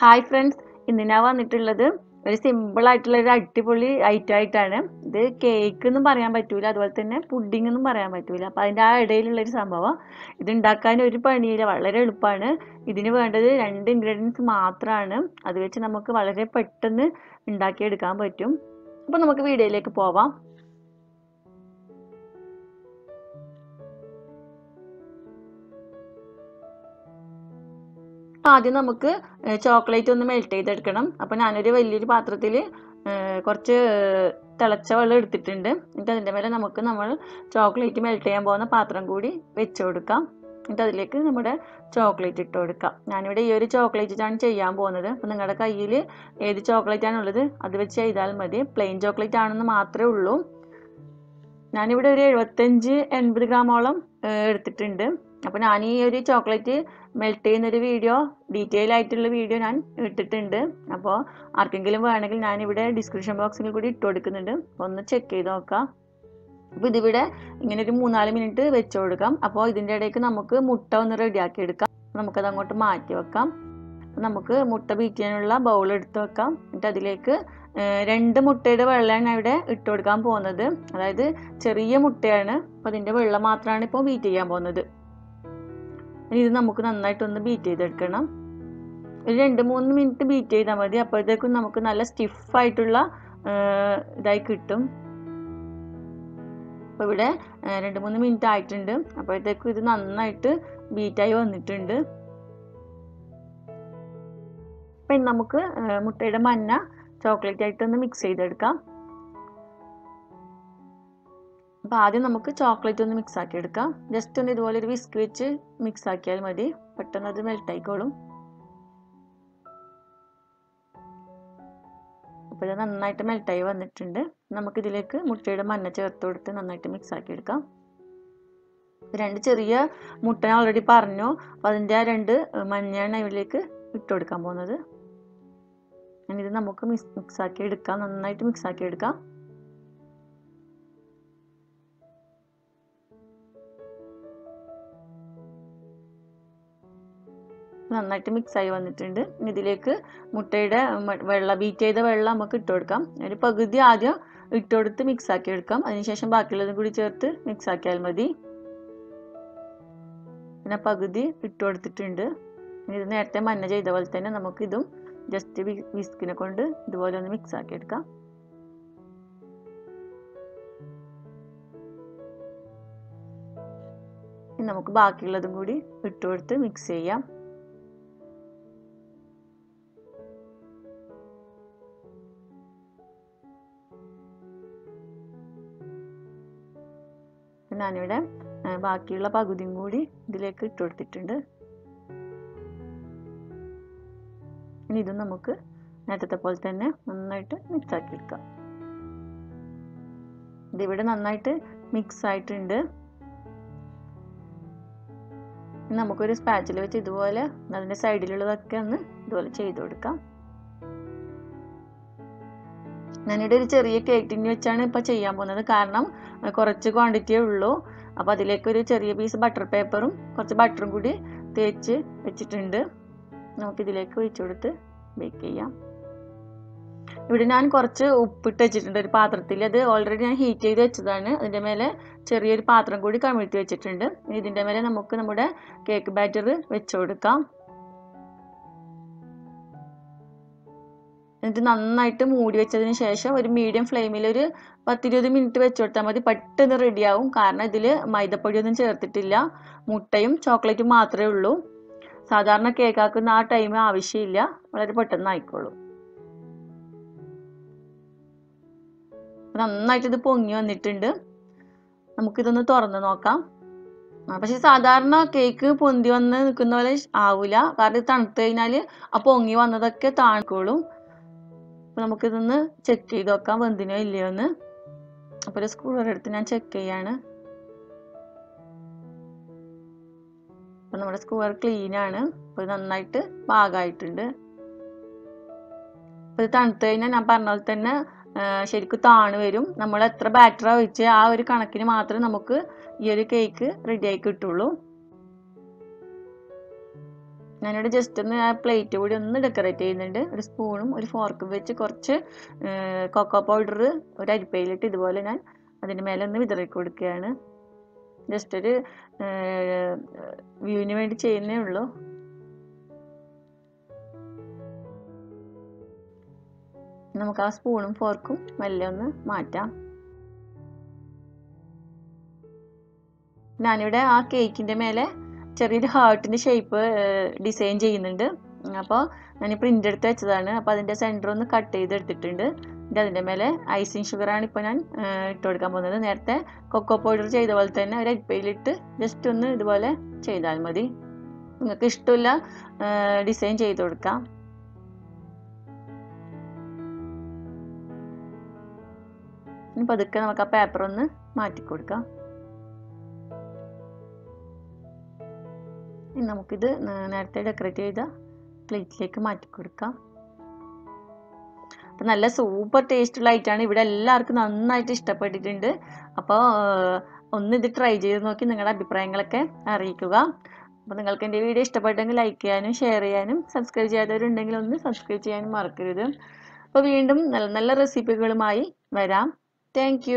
Hi friends ഇന്ന് ഞാൻ വന്നിട്ടുള്ളത് ഒരു സിമ്പിൾ ആയിട്ടുള്ള ഒരു അടിപൊളി ഐറ്റം ആയിട്ടാണ്. ഇത് കേക്ക് എന്നും പറയാൻ പറ്റൂല അതുപോലെ തന്നെ പുഡിംഗ് എന്നും പറയാൻ പറ്റൂല. അപ്പം അതിന്റെ ആ ഇടയിലുള്ള ഒരു സംഭവം. ഇത് ഉണ്ടാക്കാൻ ഒരു പണിയില്ല വളരെ എളുപ്പമാണ് ഇതിന് വേണ്ടത് രണ്ട് ഇൻഗ്രീഡിയൻസ് മാത്രമാണ് അത് വെച്ച് നമുക്ക് വളരെ പെട്ടെന്ന് ഉണ്ടാക്കിയെടുക്കാൻ പറ്റും. അപ്പോൾ നമുക്ക് വീഡിയോയിലേക്ക് പോവാം. ആദ്യം നമുക്ക് ചോക്ലേറ്റ് ഒന്ന് മെൽറ്റ് ചെയ്തെടുക്കണം. അപ്പോൾ ഞാനൊരു വലിയൊരു പാത്രത്തിൽ കുറച്ച് തിളച്ച വെള്ളം എടുത്തിട്ടുണ്ട്. എന്നിട്ട് അതിന്റെ മേലെ നമുക്ക് നമ്മൾ ചോക്ലേറ്റ് മെൽറ്റ് ചെയ്യാൻ പോകുന്ന പാത്രം കൂടി വെച്ച് കൊടുക്കാം. എന്നിട്ട് അതിലേക്ക് നമ്മുടെ ചോക്ലേറ്റ് ഇട്ട് കൊടുക്കാം. ഞാനിവിടെ ഈ ഒരു ചോക്ലേറ്റിട്ടാണ് ചെയ്യാൻ പോകുന്നത്. അപ്പം നിങ്ങളുടെ കയ്യിൽ ഏത് ചോക്ലേറ്റ് ആണുള്ളത് അത് വെച്ച് ചെയ്താൽ മതി. പ്ലെയിൻ ചോക്ലേറ്റ് ആണെന്ന് മാത്രമേ ഉള്ളൂ. ഞാനിവിടെ ഒരു എഴുപത്തഞ്ച് എൺപത് ഗ്രാമോളം എടുത്തിട്ടുണ്ട്. അപ്പോൾ ഞാൻ ഈ ഒരു ചോക്ലേറ്റ് മെൽറ്റ് ചെയ്യുന്ന ഒരു വീഡിയോ ഡീറ്റെയിൽ ആയിട്ടുള്ള വീഡിയോ ഞാൻ ഇട്ടിട്ടുണ്ട്. അപ്പോൾ ആർക്കെങ്കിലും വേണമെങ്കിൽ ഞാനിവിടെ ഡിസ്ക്രിപ്ഷൻ ബോക്സിൽ കൂടി ഇട്ട് കൊടുക്കുന്നുണ്ട്. ഒന്ന് ചെക്ക് ചെയ്ത് നോക്കാം. അപ്പോൾ ഇതിവിടെ ഇങ്ങനെ ഒരു മൂന്നാൽ മിനിറ്റ് വെച്ച് കൊടുക്കാം. അപ്പോൾ ഇതിന്റെ ഇടയ്ക്ക് നമുക്ക് മുട്ട ഒന്ന് റെഡിയാക്കി എടുക്കാം. നമുക്കത് അങ്ങോട്ട് മാറ്റി വെക്കാം. നമുക്ക് മുട്ട ബീറ്റ് ചെയ്യാനുള്ള ബൗൾ എടുത്ത് വെക്കാം. എന്നിട്ട് അതിലേക്ക് രണ്ട് മുട്ടയുടെ വെള്ളമാണ് ഇവിടെ ഇട്ട് കൊടുക്കാൻ പോകുന്നത്. അതായത് ചെറിയ മുട്ടയാണ്. അപ്പോൾ അതിന്റെ വെള്ളം മാത്രമാണ് ഇപ്പോൾ ബീറ്റ് ചെയ്യാൻ പോകുന്നത്. ഇനി ഇത് നമുക്ക് നന്നായിട്ടൊന്ന് ബീറ്റ് ചെയ്തെടുക്കണം. ഒരു രണ്ട് മൂന്ന് മിനിറ്റ് ബീറ്റ് ചെയ്താൽ മതി. അപ്പോഴത്തേക്കും നമുക്ക് നല്ല സ്റ്റിഫായിട്ടുള്ള ഇതായി കിട്ടും. അപ്പോൾ ഇവിടെ രണ്ട് മൂന്ന് മിനിറ്റ് ആയിട്ടുണ്ട്. അപ്പോഴത്തേക്കും ഇത് നന്നായിട്ട് ബീറ്റായി വന്നിട്ടുണ്ട്. അപ്പം നമുക്ക് മുട്ടയുടെ മഞ്ഞ ചോക്ലേറ്റ് ആയിട്ടൊന്ന് മിക്സ് ചെയ്തെടുക്കാം. അപ്പോൾ ആദ്യം നമുക്ക് ചോക്ലേറ്റ് ഒന്ന് മിക്സ് ആക്കി എടുക്കാം. ജസ്റ്റ് ഒന്ന് ഇതുപോലെ ഒരു വിസ്ക് വെച്ച് മിക്സ് ആക്കിയാൽ മതി. പെട്ടെന്ന് അത് മെൽറ്റ് ആയിക്കോളും. അപ്പോൾ ഇത് നന്നായിട്ട് മെൽറ്റായി വന്നിട്ടുണ്ട്. നമുക്കിതിലേക്ക് മുട്ടയുടെ മഞ്ഞ ചേർത്ത് കൊടുത്ത് നന്നായിട്ട് മിക്സ് ആക്കി എടുക്കാം. രണ്ട് ചെറിയ മുട്ട ഞാൻ ഓൾറെഡി പറഞ്ഞു. അപ്പം അതിന്റെ ആ രണ്ട് മഞ്ഞയാണ് ഇതിലേക്ക് ഇട്ട് കൊടുക്കാൻ പോകുന്നത്. ഇത് നമുക്ക് മിക്സ് ആക്കി എടുക്കാം. നന്നായിട്ട് മിക്സ് ആക്കി എടുക്കാം. നന്നായിട്ട് മിക്സ് ആയി വന്നിട്ടുണ്ട്. ഇതിലേക്ക് മുട്ടയുടെ വെള്ളം ബീറ്റ് ചെയ്ത വെള്ളം നമുക്ക് ഇട്ട് കൊടുക്കാം. ഒരു പകുതി ആദ്യം ഇട്ട് കൊടുത്ത് മിക്സ് ആക്കി എടുക്കാം. അതിനുശേഷം ബാക്കിയുള്ളതും കൂടി ചേർത്ത് മിക്സ് ആക്കിയാൽ മതി. പിന്നെ പകുതി ഇട്ട് കൊടുത്തിട്ടുണ്ട്. ഇത് നേരത്തെ മഞ്ഞ ചെയ്ത പോലെ തന്നെ നമുക്ക് ഇതും ജസ്റ്റ് വിസ്കിനെ കൊണ്ട് ഇതുപോലെ ഒന്ന് മിക്സ് ആക്കി എടുക്കാം. നമുക്ക് ബാക്കിയുള്ളതും കൂടി ഇട്ട് കൊടുത്ത് മിക്സ് ചെയ്യാം. ഞാനിവിടെ ബാക്കിയുള്ള പകുതിയും കൂടി ഇതിലേക്ക് ഇട്ട് കൊടുത്തിട്ടുണ്ട്. ഇനി ഇതും നമുക്ക് നേരത്തെ പോലെ തന്നെ നന്നായിട്ട് മിക്സ് ആക്കി എടുക്കാം. ഇതിവിടെ നന്നായിട്ട് മിക്സ് ആയിട്ടുണ്ട്. നമുക്കൊരു സ്പാച്ചിൽ വെച്ച് ഇതുപോലെ അതിന്റെ സൈഡിലുള്ളതൊക്കെ ഒന്ന് ഇതുപോലെ ചെയ്ത് കൊടുക്കാം. ഞാനിവിടെ ഒരു ചെറിയ കേക്ക് ടിന്നി വെച്ചാണ് ഇപ്പോൾ ചെയ്യാൻ പോകുന്നത്. കാരണം കുറച്ച് ക്വാണ്ടിറ്റിയേ ഉള്ളൂ. അപ്പോൾ അതിലേക്ക് ഒരു ചെറിയ പീസ് ബട്ടർ പേപ്പറും കുറച്ച് ബട്ടറും കൂടി തേച്ച് വെച്ചിട്ടുണ്ട്. നമുക്കിതിലേക്ക് ഒഴിച്ചു കൊടുത്ത് ബേക്ക് ചെയ്യാം. ഇവിടെ ഞാൻ കുറച്ച് ഉപ്പിട്ട് വെച്ചിട്ടുണ്ട് ഒരു പാത്രത്തിൽ. അത് ഓൾറെഡി ഞാൻ ഹീറ്റ് ചെയ്ത് വെച്ചതാണ്. അതിന്റെ മേലെ ചെറിയൊരു പാത്രം കൂടി കമിഴ്ത്തി വെച്ചിട്ടുണ്ട്. ഇതിന്റെ മേലെ നമുക്ക് നമ്മുടെ കേക്ക് ബാറ്റർ വെച്ചു കൊടുക്കാം. എന്നിട്ട് നന്നായിട്ട് മൂടി വെച്ചതിന് ശേഷം ഒരു മീഡിയം ഫ്ലെയിമിൽ ഒരു പത്തിരുപത് മിനിറ്റ് വെച്ച് കൊടുത്താൽ മതി. പെട്ടെന്ന് റെഡിയാവും കാരണം ഇതിൽ മൈദപ്പൊടിയൊന്നും ചേർത്തിട്ടില്ല. മുട്ടയും ചോക്ലേറ്റും മാത്രമേ ഉള്ളൂ. സാധാരണ കേക്കാക്കുന്ന ആ ടൈം ആവശ്യമില്ല. വളരെ പെട്ടെന്ന് ആയിക്കോളും. നന്നായിട്ട് ഇത് പൊങ്ങി വന്നിട്ടുണ്ട്. നമുക്കിതൊന്ന് തുറന്ന് നോക്കാം. പക്ഷെ സാധാരണ കേക്ക് പൊന്തി വന്ന് നിൽക്കുന്ന പോലെ ആവില്ല കാരണം തണുത്ത് കഴിഞ്ഞാൽ ആ പൊങ്ങി വന്നതൊക്കെ താഴ്ക്കോളും അപ്പോൾ നമുക്കിതൊന്ന് ചെക്ക് ചെയ്ത് നോക്കാം വെന്തിനോ ഇല്ലയോ എന്ന്. അപ്പോൾ ഒരു സ്കൂളർ എടുത്ത് ഞാൻ ചെക്ക് ചെയ്യാണ്. അപ്പോൾ നമ്മുടെ സ്കൂളർ ക്ലീൻ ആണ്. അപ്പോൾ നന്നായിട്ട് പാകമായിട്ടുണ്ട് അപ്പോൾ ഇത് തണുത്ത് കഴിഞ്ഞാൽ ഞാൻ പറഞ്ഞ പോലെ തന്നെ ശരിക്കും താണു വരും. നമ്മൾ എത്ര ബാറ്ററാ വെച്ച് ആ ഒരു കണക്കിന് മാത്രമേ നമുക്ക് ഈ ഒരു കേക്ക് റെഡിയായി കിട്ടുള്ളൂ. ഞാനിവിടെ ജസ്റ്റ് ഒന്ന് ആ പ്ലേറ്റ് കൂടി ഒന്ന് ഡെക്കറേറ്റ് ചെയ്യുന്നുണ്ട്. ഒരു സ്പൂണും ഒരു ഫോർക്കും വെച്ച് കുറച്ച് കൊക്കോ പൗഡർ ഒരു അരിപ്പയിലിട്ട് ഇതുപോലെ ഞാൻ അതിന് മേലെ ഒന്ന് വിതറി കൊടുക്കുകയാണ്. ജസ്റ്റ് ഒരു വ്യൂവിന് വേണ്ടി ചെയ്യുന്നേ ഉള്ളൂ. നമുക്ക് ആ സ്പൂണും ഫോർക്കും മെല്ലെ ഒന്ന് മാറ്റാം. ഞാനിവിടെ ആ കേക്കിന്റെ മേലെ ചെറിയൊരു ഹാർട്ടിന്റെ ഷേപ്പ് ഡിസൈൻ ചെയ്യുന്നുണ്ട്. അപ്പോൾ ഞാൻ പ്രിന്റ് എടുത്ത് വെച്ചതാണ്. അപ്പോൾ അതിന്റെ സെന്റർ ഒന്ന് കട്ട് ചെയ്ത് എടുത്തിട്ടുണ്ട്. എന്നിട്ട് അതിന്റെ മേലെ ഐസിങ് ഷുഗറാണ് ഇപ്പോൾ ഞാൻ ഇട്ട് കൊടുക്കാൻ പോകുന്നത്. നേരത്തെ കൊക്കോ പൗഡർ ചെയ്ത പോലെ തന്നെ ഒരു അരിപ്പയിലിട്ട് ജസ്റ്റ് ഒന്ന് ഇതുപോലെ ചെയ്താൽ മതി. നിങ്ങൾക്ക് ഇഷ്ടമില്ല ഡിസൈൻ ചെയ്ത് കൊടുക്കാം. പതുക്കെ നമുക്ക് ആ പേപ്പർ ഒന്ന് മാറ്റി കൊടുക്കാം. ഇനി നമുക്കിത് നേരത്തെ ഡെക്കറേറ്റ് ചെയ്ത പ്ലേറ്റിലേക്ക് മാറ്റി കൊടുക്കാം അപ്പം നല്ല സൂപ്പർ ടേസ്റ്റുള്ള ഐറ്റമാണ് ഇവിടെ എല്ലാവർക്കും നന്നായിട്ട് ഇഷ്ടപ്പെട്ടിട്ടുണ്ട്. അപ്പോൾ ഒന്ന് ഇത് ട്രൈ ചെയ്ത് നോക്കി നിങ്ങളുടെ അഭിപ്രായങ്ങളൊക്കെ അറിയിക്കുക. അപ്പോൾ നിങ്ങൾക്ക് എന്റെ വീഡിയോ ഇഷ്ടപ്പെട്ടെങ്കിൽ ലൈക്ക് ചെയ്യാനും ഷെയർ ചെയ്യാനും സബ്സ്ക്രൈബ് ചെയ്യാത്തവരുണ്ടെങ്കിൽ ഒന്ന് സബ്സ്ക്രൈബ് ചെയ്യാനും മറക്കരുത്. അപ്പോൾ വീണ്ടും നല്ല നല്ല റെസിപ്പികളുമായി വരാം. താങ്ക്